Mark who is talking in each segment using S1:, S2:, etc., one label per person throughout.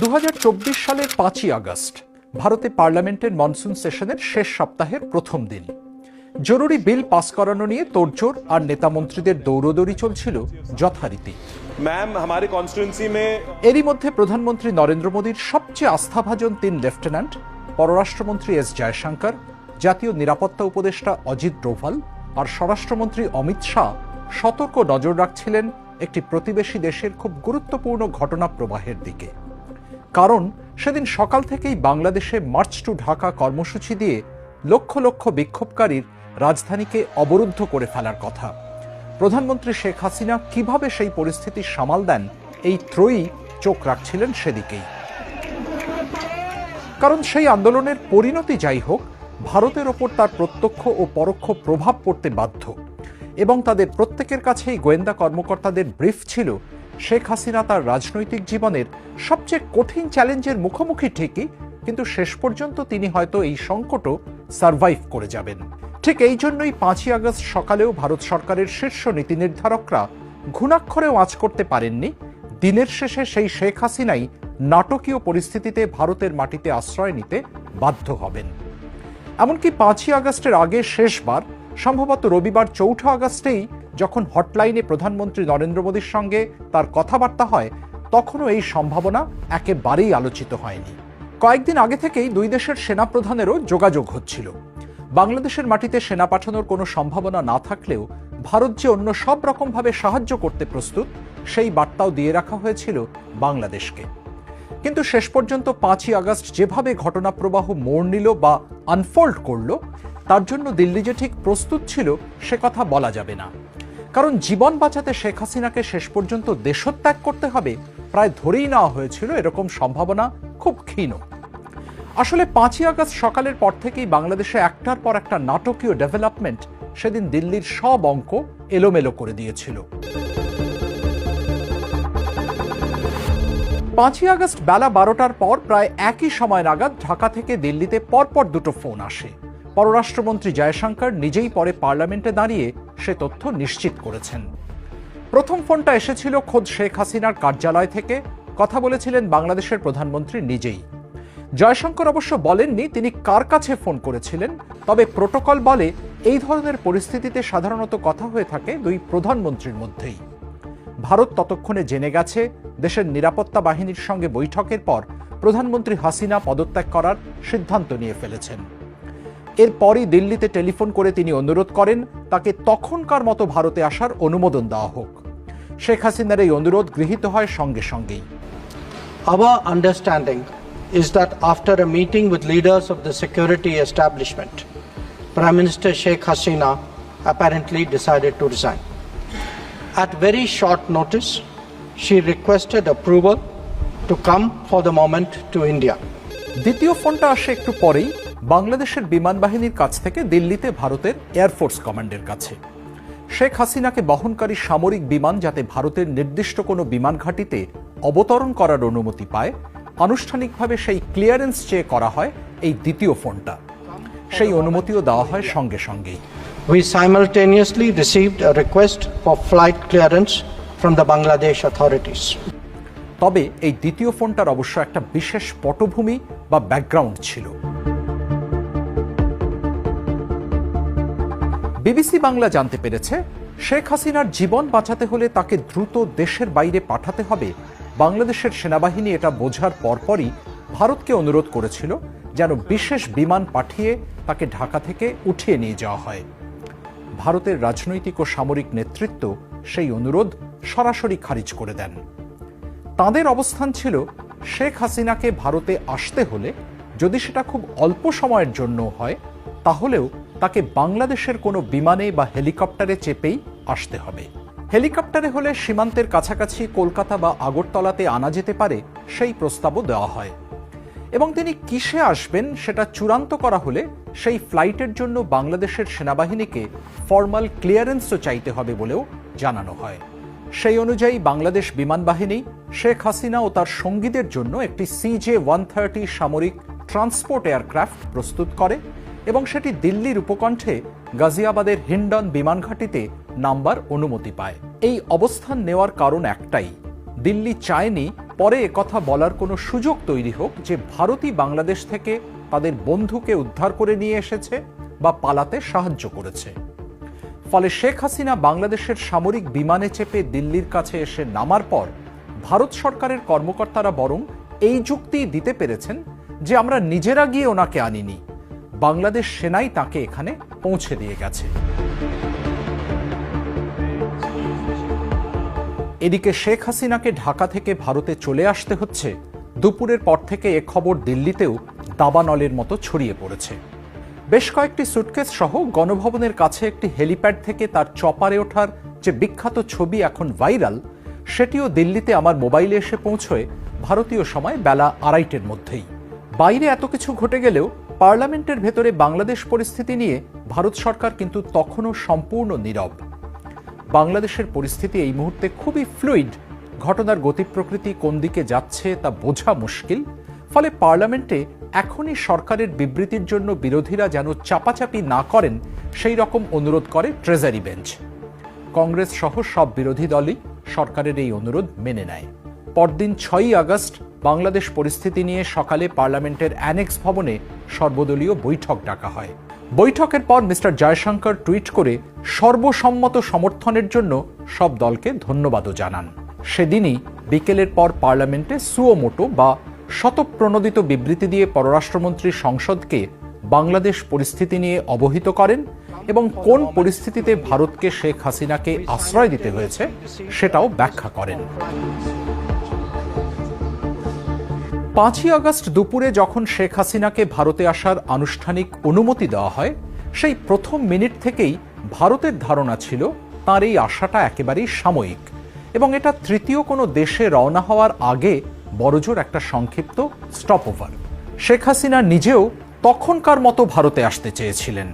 S1: দু হাজার চব্বিশ সালের পাঁচই আগস্ট ভারতে পার্লামেন্টের মনসুন সেশনের শেষ সপ্তাহের প্রথম দিন। জরুরি বিল পাস করানো নিয়ে তোড়জোড় আর নেতা মন্ত্রীদের দৌড়দৌড়ি চলছিল যথারীতি।
S2: ম্যাম
S1: এরই মধ্যে প্রধানমন্ত্রী নরেন্দ্র মোদীর সবচেয়ে আস্থাভাজন তিন লেফটেন্যান্ট পররাষ্ট্রমন্ত্রী এস জয়শঙ্কর জাতীয় নিরাপত্তা উপদেষ্টা অজিত ডোভাল আর স্বরাষ্ট্রমন্ত্রী অমিত শাহ সতর্ক নজর রাখছিলেন একটি প্রতিবেশী দেশের খুব গুরুত্বপূর্ণ ঘটনা প্রবাহের দিকে। কারণ সেদিন সকাল থেকেই বাংলাদেশে মার্চ টু ঢাকা কর্মসূচি দিয়ে লক্ষ লক্ষ বিক্ষোভকারীর রাজধানীকে অবরুদ্ধ করে ফেলার কথা। প্রধানমন্ত্রী শেখ হাসিনা কীভাবে সেই পরিস্থিতি সামাল দেন, এই ত্রয়ী চোখ রাখছিলেন সেদিকেই। কারণ সেই আন্দোলনের পরিণতি যাই হোক, ভারতের ওপর তার প্রত্যক্ষ ও পরোক্ষ প্রভাব পড়তে বাধ্য। এবং তাদের প্রত্যেকের কাছেই গোয়েন্দা কর্মকর্তাদের ব্রিফ ছিল শেখ হাসিনা তার রাজনৈতিক জীবনের সবচেয়ে কঠিন চ্যালেঞ্জের মুখোমুখি ঠিকই, কিন্তু শেষ পর্যন্ত তিনি হয়তো এই সংকটও সারভাইভ করে যাবেন। ঠিক এই জন্যই পাঁচই আগস্ট সকালেও ভারত সরকারের শীর্ষ নীতি নির্ধারকরা ঘুণাক্ষরেও আঁচ করতে পারেননি। দিনের শেষে সেই শেখ হাসিনাই নাটকীয় পরিস্থিতিতে ভারতের মাটিতে আশ্রয় নিতে বাধ্য হবেন। এমনকি পাঁচই আগস্টের আগে শেষবার, সম্ভবত রবিবার চৌঠা আগস্টেই যখন হটলাইনে প্রধানমন্ত্রী নরেন্দ্র মোদীর সঙ্গে তার কথাবার্তা হয়, তখনও এই সম্ভাবনা একেবারেই আলোচিত হয়নি। কয়েকদিন আগে থেকেই দুই দেশের সেনাপ্রধানেরও যোগাযোগ হচ্ছিল। বাংলাদেশের মাটিতে সেনা পাঠানোর কোনো সম্ভাবনা না থাকলেও ভারত যে অন্য সব রকমভাবে সাহায্য করতে প্রস্তুত, সেই বার্তাও দিয়ে রাখা হয়েছিল বাংলাদেশকে। কিন্তু শেষ পর্যন্ত পাঁচই আগস্ট যেভাবে ঘটনা প্রবাহ মোড় নিল বা আনফোল্ড করল, তার জন্য দিল্লি যে ঠিক প্রস্তুত ছিল, সে কথা বলা যাবে না। কারণ জীবন বাঁচাতে শেখ হাসিনাকে শেষ পর্যন্ত দেশত্যাগ করতে হবে প্রায় ধরেই নেওয়া হয়েছিল এরকম সম্ভাবনা খুব ক্ষীণ। আসলে পাঁচই আগস্ট সকালের পর থেকেই বাংলাদেশে একটার পর একটা নাটকীয় ডেভেলপমেন্ট সেদিন দিল্লির সব অঙ্ক এলোমেলো করে দিয়েছিল। পাঁচই আগস্ট বেলা বারোটার পর প্রায় একই সময় নাগাদ ঢাকা থেকে দিল্লিতে পরপর দুটো ফোন আসে। পররাষ্ট্রমন্ত্রী জয়শঙ্কর নিজেই পরে পার্লামেন্টে দাঁড়িয়ে সে তথ্য নিশ্চিত করেছেন। প্রথম ফোনটা এসেছিল খোদ শেখ হাসিনার কার্যালয় থেকে। কথা বলেছিলেন বাংলাদেশের প্রধানমন্ত্রী নিজেই। জয়শঙ্কর অবশ্য বলেননি তিনি কার কাছে ফোন করেছিলেন, তবে প্রোটোকল বলে এই ধরনের পরিস্থিতিতে সাধারণত কথা হয়ে থাকে দুই প্রধানমন্ত্রীর মধ্যেই। ভারত ততক্ষণে জেনে গেছে দেশের নিরাপত্তা বাহিনীর সঙ্গে বৈঠকের পর প্রধানমন্ত্রী হাসিনা পদত্যাগ করার সিদ্ধান্ত নিয়ে ফেলেছেন। এরপরই দিল্লিতে টেলিফোন করে তিনি অনুরোধ করেন তাকে তখনকার মতো ভারতে আসার অনুমোদন দেওয়া হোক শেখ হাসিনার এই অনুরোধ গৃহীত হয় সঙ্গে সঙ্গেই
S3: Our understanding is that after a meeting with leaders of the security establishment, Prime Minister Sheikh Hasina apparently decided to resign. At very short notice, she requested approval to come for the moment to India.
S1: দ্বিতীয় ফোনটা আসে একটু পরেই বাংলাদেশের বিমান বাহিনীর কাছ থেকে দিল্লিতে ভারতের এয়ারফোর্স কমান্ডের কাছে। শেখ হাসিনাকে বহনকারী সামরিক বিমান যাতে ভারতের নির্দিষ্ট কোনো বিমান ঘাঁটিতে অবতরণ করার অনুমতি পায় আনুষ্ঠানিকভাবে সেই ক্লিয়ারেন্স চেয়ে করা হয় এই দ্বিতীয় ফোনটা। সেই অনুমতিও দেওয়া হয় সঙ্গে সঙ্গেই।
S3: We simultaneously received a request for flight clearance from the Bangladesh authorities.
S1: তবে এই দ্বিতীয় ফোনটার অবশ্য একটা বিশেষ পটভূমি বা ব্যাকগ্রাউন্ড ছিল। বিবিসি বাংলা জানতে পেরেছে, শেখ হাসিনার জীবন বাঁচাতে হলে তাকে দ্রুত দেশের বাইরে পাঠাতে হবে। বাংলাদেশের সেনাবাহিনী এটা বোঝার পরপরই ভারতকে অনুরোধ করেছিল যেন বিশেষ বিমান পাঠিয়ে তাকে ঢাকা থেকে উঠিয়ে নিয়ে যাওয়া হয়। ভারতের রাজনৈতিক ও সামরিক নেতৃত্ব সেই অনুরোধ সরাসরি খারিজ করে দেন। তাদের অবস্থান ছিল, শেখ হাসিনাকে ভারতে আসতে হলে যদি সেটা খুব অল্প সময়ের জন্য হয়, তাহলেও তাকে বাংলাদেশের কোনো বিমানে বা হেলিকপ্টারে চেপেই আসতে হবে। হেলিকপ্টারে হলে সীমান্তের কাছাকাছি কলকাতা বা আগরতলাতে আনা যেতে পারে, সেই প্রস্তাবও দেওয়া হয়। এবং তিনি কিসে আসবেন সেটা চূড়ান্ত করা হলে সেই ফ্লাইটের জন্য বাংলাদেশের সেনাবাহিনীকে ফর্মাল ক্লিয়ারেন্সও চাইতে হবে বলেও জানানো হয়। সেই অনুযায়ী বাংলাদেশ বিমান বাহিনী শেখ হাসিনা ও তার সঙ্গীদের জন্য একটি সিজে ওয়ান থার্টি সামরিক ট্রান্সপোর্ট এয়ারক্রাফট প্রস্তুত করে এবং সেটি দিল্লির উপকণ্ঠে গাজিয়াবাদের হিন্ডন বিমান ঘাঁটিতে নাম্বার অনুমতি পায়। এই অবস্থান নেওয়ার কারণ একটাই, দিল্লি চায়নি পরে কথা বলার কোনো সুযোগ তৈরি হোক যে ভারতই বাংলাদেশ থেকে তাদের বন্ধুকে উদ্ধার করে নিয়ে এসেছে বা পালাতে সাহায্য করেছে। ফলে শেখ হাসিনা বাংলাদেশের সামরিক বিমানে চেপে দিল্লির কাছে এসে নামার পর ভারত সরকারের কর্মকর্তারা বরং এই যুক্তি দিতে পেরেছেন যে আমরা নিজেরা গিয়ে ওনাকে আনিনি। বাংলাদেশ সেনাই তাকে এখানে পৌঁছে দিয়ে গেছে। এদিকে শেখ হাসিনাকে ঢাকা থেকে ভারতে চলে আসতে হচ্ছে। দুপুরের পর থেকে এ খবর দিল্লিতেও দাবানলের মতো ছড়িয়ে পড়েছে। বেশ কয়েকটি সুটকেস সহ গণভবনের কাছে একটি হেলিপ্যাড থেকে তার চপারে ওঠার যে বিখ্যাত ছবি এখন ভাইরাল, সেটিও দিল্লিতে আমার মোবাইলে এসে পৌঁছয় ভারতীয় সময় বেলা আড়াইটের মধ্যেই। বাইরে এত কিছু ঘটে গেলেও পার্লামেন্টের ভেতরে বাংলাদেশ পরিস্থিতি নিয়ে ভারত সরকার কিন্তু তখনও সম্পূর্ণ নীরব। বাংলাদেশের পরিস্থিতি এই মুহূর্তে খুবই ফ্লুইড ঘটনার গতি প্রকৃতি কোন দিকে যাচ্ছে তা বোঝা মুশকিল। ফলে পার্লামেন্টে এখনই সরকারের বিবৃতির জন্য বিরোধীরা যেন চাপাচাপি না করেন, সেই রকম অনুরোধ করে ট্রেজারি বেঞ্চ কংগ্রেস সহ সব বিরোধী দলই সরকারের এই অনুরোধ মেনে নেয়। পরদিন ছয়ই আগস্ট বাংলাদেশ পরিস্থিতি নিয়ে সকালে পার্লামেন্টের অ্যানেক্স ভবনে সর্বদলীয় বৈঠক ডাকা হয়। বৈঠকের পর মিস্টার জয়শঙ্কর টুইট করে সর্বসম্মত সমর্থনের জন্য সব দলকে ধন্যবাদও জানান। সেদিনই বিকেলের পর পার্লামেন্টে সুওমোটো বা শতপ্রণোদিত বিবৃতি দিয়ে পররাষ্ট্রমন্ত্রী সংসদকে বাংলাদেশ পরিস্থিতি নিয়ে অবহিত করেন এবং কোন পরিস্থিতিতে ভারতকে শেখ হাসিনাকে আশ্রয় দিতে হয়েছে সেটাও ব্যাখ্যা করেন। পাঁচই আগস্ট দুপুরে যখন শেখ হাসিনাকে ভারতে আসার আনুষ্ঠানিক অনুমতি দেওয়া হয়, সেই প্রথম মিনিট থেকেই ভারতের ধারণা ছিল তার এই আশাটা একেবারেই সাময়িক এবং এটা তৃতীয় কোনো দেশে রওনা হওয়ার আগে বড়জোর একটা সংক্ষিপ্ত স্টপ ওভার শেখ হাসিনা নিজেও তখনকার মতো ভারতে আসতে চেয়েছিলেন।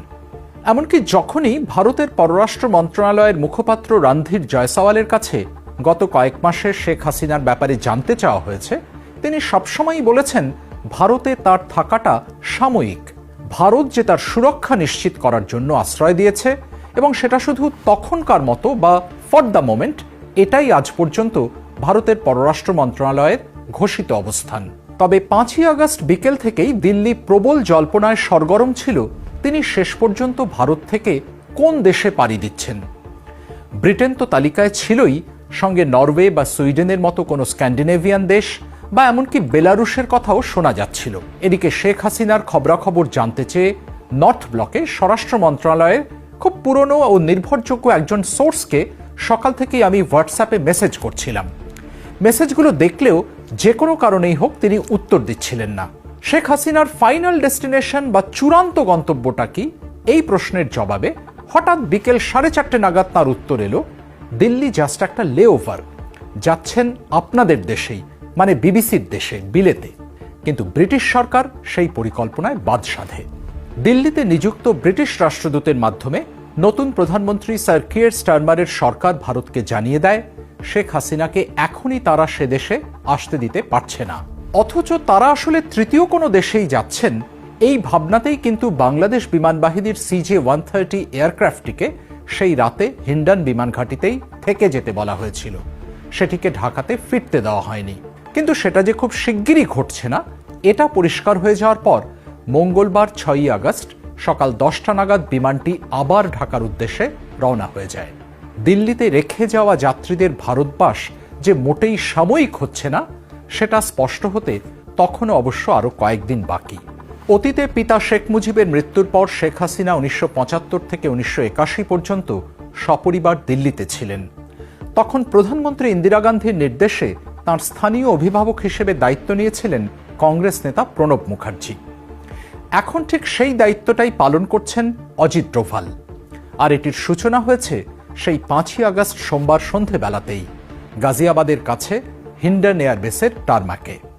S1: এমনকি যখনই ভারতের পররাষ্ট্র মন্ত্রণালয়ের মুখপাত্র রণধীর জয়সওয়ালের কাছে গত কয়েক মাসে শেখ হাসিনার ব্যাপারে জানতে চাওয়া হয়েছে তিনি সবসময়ই বলেছেন, ভারতে তার থাকাটা সাময়িক। ভারত যে তার সুরক্ষা নিশ্চিত করার জন্য আশ্রয় দিয়েছে এবং সেটা শুধু তখনকার মতো বা ফর দ্য মোমেন্ট এটাই আজ পর্যন্ত ভারতের পররাষ্ট্র মন্ত্রণালয়ের ঘোষিত অবস্থান। তবে পাঁচই আগস্ট বিকেল থেকেই দিল্লি প্রবল জল্পনায় সরগরম ছিল, তিনি শেষ পর্যন্ত ভারত থেকে কোন দেশে পাড়ি দিচ্ছেন? ব্রিটেন তো তালিকায় ছিলই, সঙ্গে নরওয়ে বা সুইডেনের মতো কোনো স্ক্যান্ডিনেভিয়ান দেশ বা এমনকি বেলারুশের কথাও শোনা যাচ্ছিল। এদিকে শেখ হাসিনার খবরাখবর জানতে চেয়ে নর্থ ব্লকে স্বরাষ্ট্র মন্ত্রণালয়ের খুব পুরনো ও নির্ভরযোগ্য একজন সোর্সকে সকাল থেকেই আমি হোয়াটসঅ্যাপে মেসেজ করছিলাম। মেসেজগুলো দেখলেও যে কোনো কারণেই হোক তিনি উত্তর দিচ্ছিলেন না। শেখ হাসিনার ফাইনাল ডেস্টিনেশন বা চূড়ান্ত গন্তব্যটা কি? এই প্রশ্নের জবাবে হঠাৎ বিকেল সাড়ে চারটে নাগাদ তাঁর উত্তর এলো, দিল্লি জাস্ট একটা লেওভার। যাচ্ছেন আপনাদের দেশেই। মানে বিবিসির দেশে বিলেতে। কিন্তু ব্রিটিশ সরকার সেই পরিকল্পনায় বাদ সাধে। দিল্লিতে নিযুক্ত ব্রিটিশ রাষ্ট্রদূতের মাধ্যমে নতুন প্রধানমন্ত্রী স্যার কিয়ার স্টারমারের সরকার ভারতকে জানিয়ে দেয়, শেখ হাসিনাকে এখনই তারা সে দেশে আসতে দিতে পারছে না। অথচ তারা আসলে তৃতীয় কোনো দেশেই যাচ্ছেন, এই ভাবনাতেই কিন্তু বাংলাদেশ বিমান বাহিনীর সিজে ওয়ান থার্টি এয়ারক্রাফটটিকে সেই রাতে হিন্ডান বিমান ঘাঁটিতেই থেকে যেতে বলা হয়েছিল। সেটিকে ঢাকাতে ফিরতে দেওয়া হয়নি। কিন্তু সেটা যে খুব শিগগিরই ঘটছে না, এটা পরিষ্কার হয়ে যাওয়ার পর মঙ্গলবার ছয়ই আগস্ট সকাল দশটা নাগাদ বিমানটি আবার ঢাকার উদ্দেশ্যে রওনা হয়ে যায়। দিল্লিতে রেখে যাওয়া যাত্রীদের ভারতবাস যে মোটেই সাময়িক হচ্ছে না, সেটা স্পষ্ট হতে তখনও অবশ্য আরও কয়েকদিন বাকি। অতীতে পিতা শেখ মুজিবের মৃত্যুর পর শেখ হাসিনা উনিশশো পঁচাত্তর থেকে উনিশশো একাশি পর্যন্ত সপরিবার দিল্লিতে ছিলেন। তখন প্রধানমন্ত্রী ইন্দিরা গান্ধীর নির্দেশে তার স্থানীয় অভিভাবক হিসেবে দায়িত্ব নিয়েছিলেন কংগ্রেস নেতা প্রণব মুখার্জি। এখন ঠিক সেই দায়িত্বটাই পালন করছেন অজিত ডোভাল। আর এটির সূচনা হয়েছে সেই পাঁচই আগস্ট সোমবার সন্ধেবেলাতেই। গাজিয়াবাদের কাছে হিন্ডন এয়ারবেসের টারমাকে।